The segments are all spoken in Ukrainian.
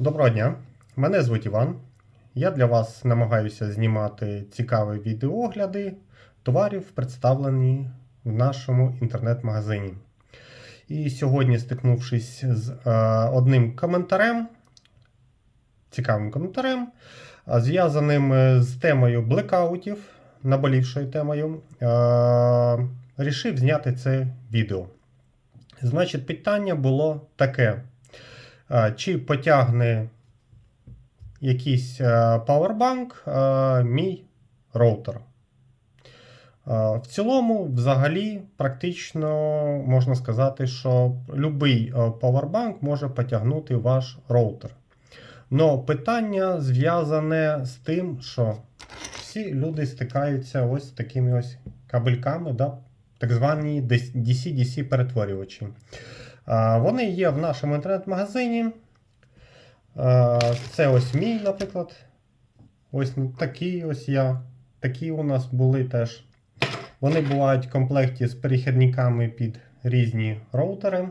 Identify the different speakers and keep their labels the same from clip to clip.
Speaker 1: Доброго дня, мене звуть Іван. Я для вас намагаюся знімати цікаві відеогляди товарів, представлені в нашому інтернет-магазині. І сьогодні, стикнувшись з е, одним коментарем, цікавим коментарем, зв'язаним е, з темою блекаутів, наболівшою темою, е, рішив зняти це відео. Значить, питання було таке. Чи потягне якийсь е, е, мій роутер? Е, В цілому, взагалі, практично можна сказати, що будь-який павербанк може потягнути ваш роутер. Но питання зв'язане з тим, що всі люди стикаються ось з такими ось кабельками, да? так звані DC-DC перетворювачі. Вони є в нашому інтернет-магазині. Це ось мій, наприклад. Ось такий ось я. Такі у нас були теж. Вони бувають в комплекті з перехідниками під різні роутери.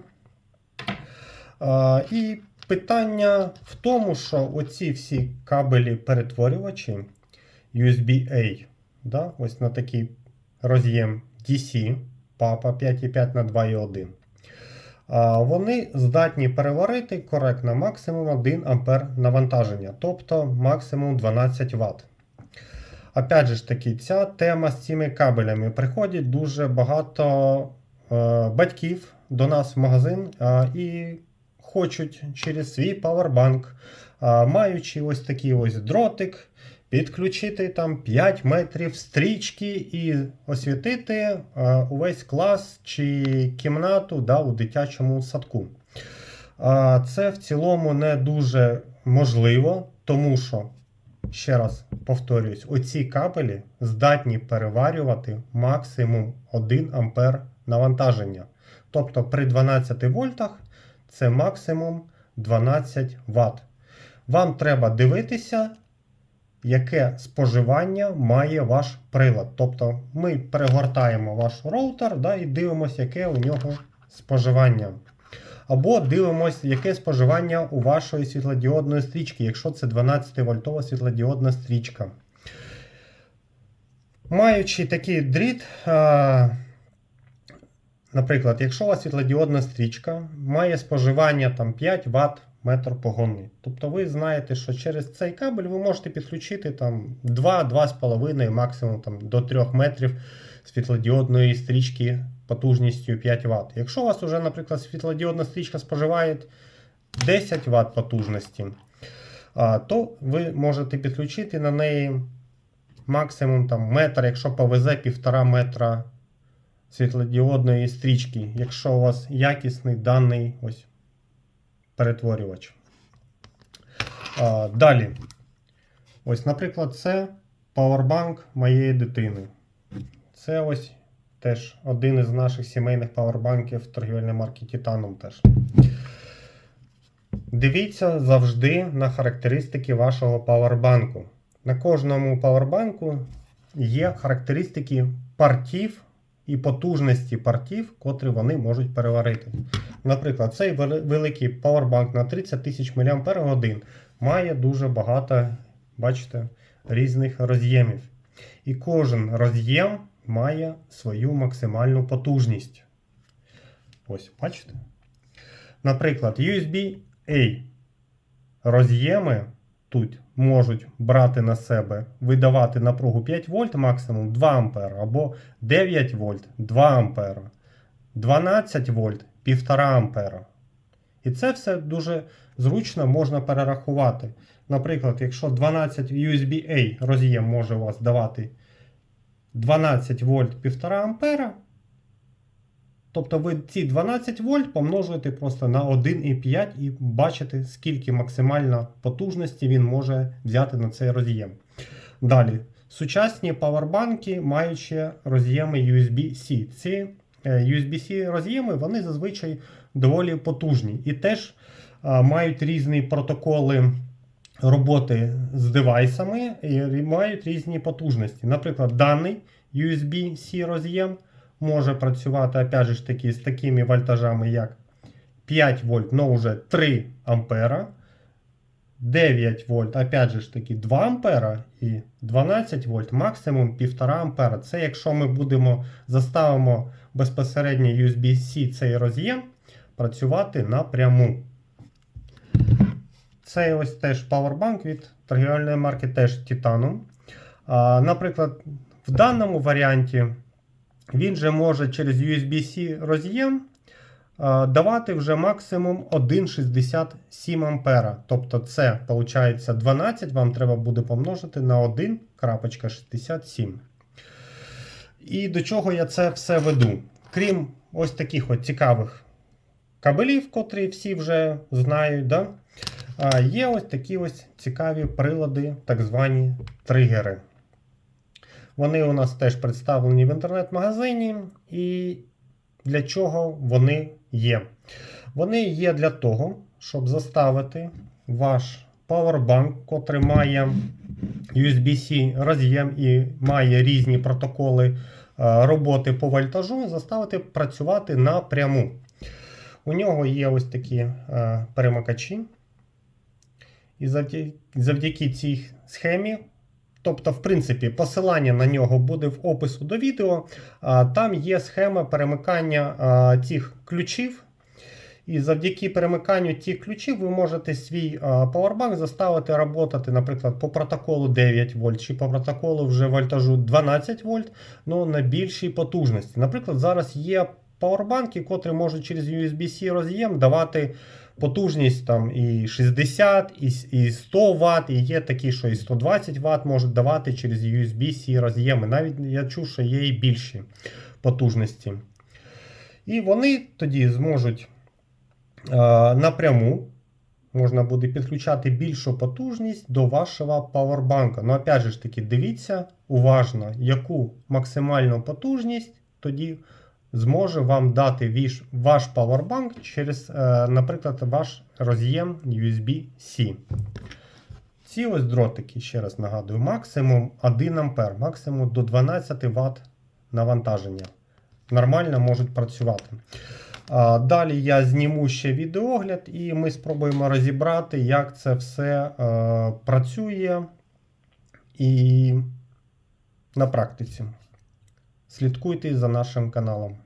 Speaker 1: І питання в тому, що оці всі кабелі перетворювачі USB-A, да, ось на такий роз'єм DC, папа 5,5 на 2,1. Вони здатні переварити коректно максимум 1 А навантаження, тобто максимум 12 Вт. Опять же ж таки, ця тема з цими кабелями. Приходять дуже багато е, батьків до нас в магазин е, і хочуть через свій павербанк, е, маючи ось такий ось дротик, підключити там 5 метрів стрічки і освітити е, увесь клас чи кімнату да, у дитячому садку. Це в цілому не дуже можливо, тому що, ще раз повторюсь, оці кабелі здатні переварювати максимум 1 ампер навантаження. Тобто при 12 вольтах це максимум 12 Вт. Вам треба дивитися, яке споживання має ваш прилад. Тобто ми перегортаємо ваш роутер да, і дивимося, яке у нього споживання. Або дивимося, яке споживання у вашої світлодіодної стрічки, якщо це 12 вольтова світлодіодна стрічка. Маючи такий дріт, наприклад, якщо у вас світлодіодна стрічка має споживання там, 5 Вт метр погонний. Тобто ви знаєте, що через цей кабель ви можете підключити там 2-2,5 максимум там, до 3 метрів світлодіодної стрічки потужністю 5 Вт. Якщо у вас вже, наприклад, світлодіодна стрічка споживає 10 Вт потужності, то ви можете підключити на неї максимум там, метр, якщо повезе 1,5 метра світлодіодної стрічки, якщо у вас якісний даний ось перетворювач. А, Далі. Ось, наприклад, це павербанк моєї дитини. Це ось теж один із наших сімейних павербанків торгівельної марки Titanum теж. Дивіться завжди на характеристики вашого павербанку. На кожному павербанку є характеристики партів і потужності партів, котрі вони можуть переварити. Наприклад, цей великий павербанк на 30 тисяч мАч має дуже багато, бачите, різних роз'ємів. І кожен роз'єм має свою максимальну потужність. Ось, бачите? Наприклад, USB-A роз'єми тут можуть брати на себе, видавати напругу 5 вольт максимум 2 ампера, або 9 вольт 2 ампера, 12 вольт 1,5 ампера. І це все дуже зручно можна перерахувати. Наприклад, якщо 12 USB-A роз'єм може у вас давати 12 вольт 1,5 ампера, Тобто ви ці 12 вольт помножуєте просто на 1,5 і бачите, скільки максимально потужності він може взяти на цей роз'єм. Далі, сучасні павербанки ще роз'єми USB-C. Ці USB-C роз'єми вони зазвичай доволі потужні і теж мають різні протоколи роботи з девайсами і мають різні потужності. Наприклад, даний USB-C роз'єм може працювати опять же таки з такими вольтажами, як 5 вольт, но вже 3 ампера. 9 вольт, опять же ж таки 2 ампера і 12 вольт, максимум 1,5 ампера. Це якщо ми будемо заставимо безпосередньо USB-C цей роз'єм працювати напряму. Це ось теж Powerbank від торгівельної марки теж. А, наприклад, в даному варіанті він же може через USB-C роз'єм давати вже максимум 1,67 ампера. Тобто це виходить 12, вам треба буде помножити на 1,67. І до чого я це все веду? Крім ось таких от цікавих кабелів, котрі всі вже знають. Да? Є ось такі ось цікаві прилади, так звані тригери. Вони у нас теж представлені в інтернет-магазині. І для чого вони є? Вони є для того, щоб заставити ваш Powerbank, котрий має USB-C роз'єм і має різні протоколи е, роботи по вольтажу, заставити працювати напряму. У нього є ось такі е, перемикачі. І завдяки, завдяки цій схемі, тобто, в принципі, посилання на нього буде в опису до відео. Там є схема перемикання цих ключів. І завдяки перемиканню цих ключів ви можете свій Powerbank заставити працювати, наприклад, по протоколу 9 вольт чи по протоколу вже вольтажу 12 вольт, але на більшій потужності. Наприклад, зараз є пауербанки, котрі можуть через USB-C роз'єм давати потужність там і 60, і, і 100 Вт, і є такі, що і 120 Вт можуть давати через USB-C роз'єми. Навіть я чув, що є і більші потужності. І вони тоді зможуть е, напряму. Можна буде підключати більшу потужність до вашого павербанка. Ну, опять же ж таки, дивіться уважно, яку максимальну потужність тоді зможе вам дати ваш павербанк через, е, наприклад, ваш роз'єм USB-C. Ці ось дротики, ще раз нагадую, максимум 1 А, максимум до 12 Вт навантаження. Нормально можуть працювати. Далі я зніму ще відеогляд, і ми спробуємо розібрати, як це все е, працює і на практиці. Слідкуйте за нашим каналом.